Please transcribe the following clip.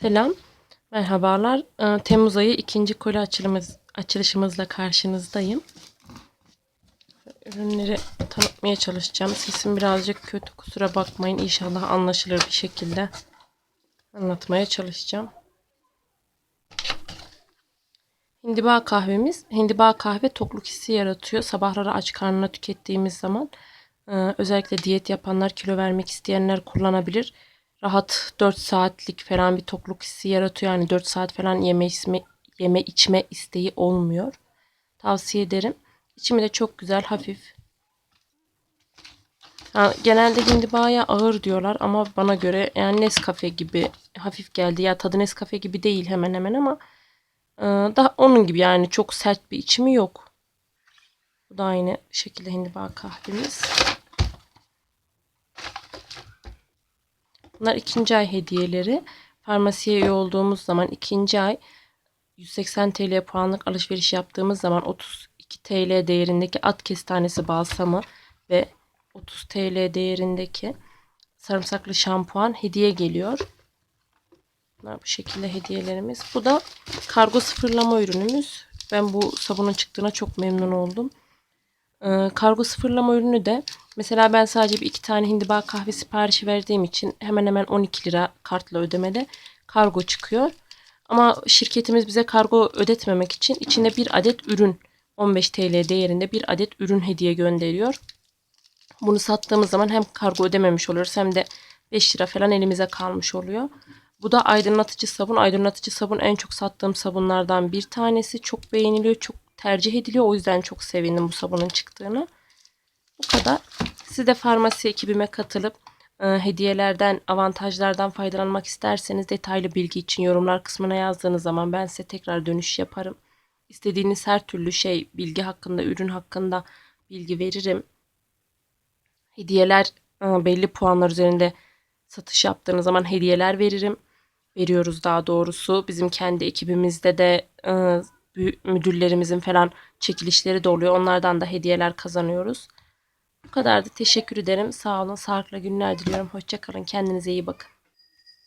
Selam, merhabalar. Ee, Temmuz ayı ikinci koli açılımız, açılışımızla karşınızdayım. Ürünleri tanıtmaya çalışacağım. Sesim birazcık kötü, kusura bakmayın. İnşallah anlaşılır bir şekilde anlatmaya çalışacağım. Hindiba kahvemiz. Hindiba kahve tokluk hissi yaratıyor. Sabahları aç karnına tükettiğimiz zaman e, özellikle diyet yapanlar, kilo vermek isteyenler kullanabilir. Rahat 4 saatlik falan bir tokluk hissi yaratıyor. Yani 4 saat falan yeme içme, yeme içme isteği olmuyor. Tavsiye ederim. İçimi de çok güzel, hafif. Ha, genelde hindibaya ağır diyorlar ama bana göre yani Nescafe gibi hafif geldi. Ya tadı Nescafe gibi değil hemen hemen ama ee, daha onun gibi yani çok sert bir içimi yok. Bu da aynı şekilde hindiba kahvemiz. Bunlar ikinci ay hediyeleri. Farmasiye üye olduğumuz zaman ikinci ay 180 TL puanlık alışveriş yaptığımız zaman 32 TL değerindeki at kestanesi balsamı ve 30 TL değerindeki sarımsaklı şampuan hediye geliyor. Bunlar bu şekilde hediyelerimiz. Bu da kargo sıfırlama ürünümüz. Ben bu sabunun çıktığına çok memnun oldum. Ee, kargo sıfırlama ürünü de mesela ben sadece bir iki tane hindiba kahve siparişi verdiğim için hemen hemen 12 lira kartla ödemede kargo çıkıyor. Ama şirketimiz bize kargo ödetmemek için içinde bir adet ürün 15 TL değerinde bir adet ürün hediye gönderiyor. Bunu sattığımız zaman hem kargo ödememiş oluyoruz hem de 5 lira falan elimize kalmış oluyor. Bu da aydınlatıcı sabun. Aydınlatıcı sabun en çok sattığım sabunlardan bir tanesi. Çok beğeniliyor, çok tercih ediliyor. O yüzden çok sevindim bu sabunun çıktığını. Bu kadar. Siz de farmasi ekibime katılıp e, hediyelerden, avantajlardan faydalanmak isterseniz detaylı bilgi için yorumlar kısmına yazdığınız zaman ben size tekrar dönüş yaparım. İstediğiniz her türlü şey, bilgi hakkında, ürün hakkında bilgi veririm. Hediyeler e, belli puanlar üzerinde satış yaptığınız zaman hediyeler veririm veriyoruz daha doğrusu. Bizim kendi ekibimizde de e, müdürlerimizin falan çekilişleri de oluyor. Onlardan da hediyeler kazanıyoruz. Bu kadar da teşekkür ederim. Sağ olun. Sağlıklı günler diliyorum. Hoşçakalın. Kendinize iyi bakın.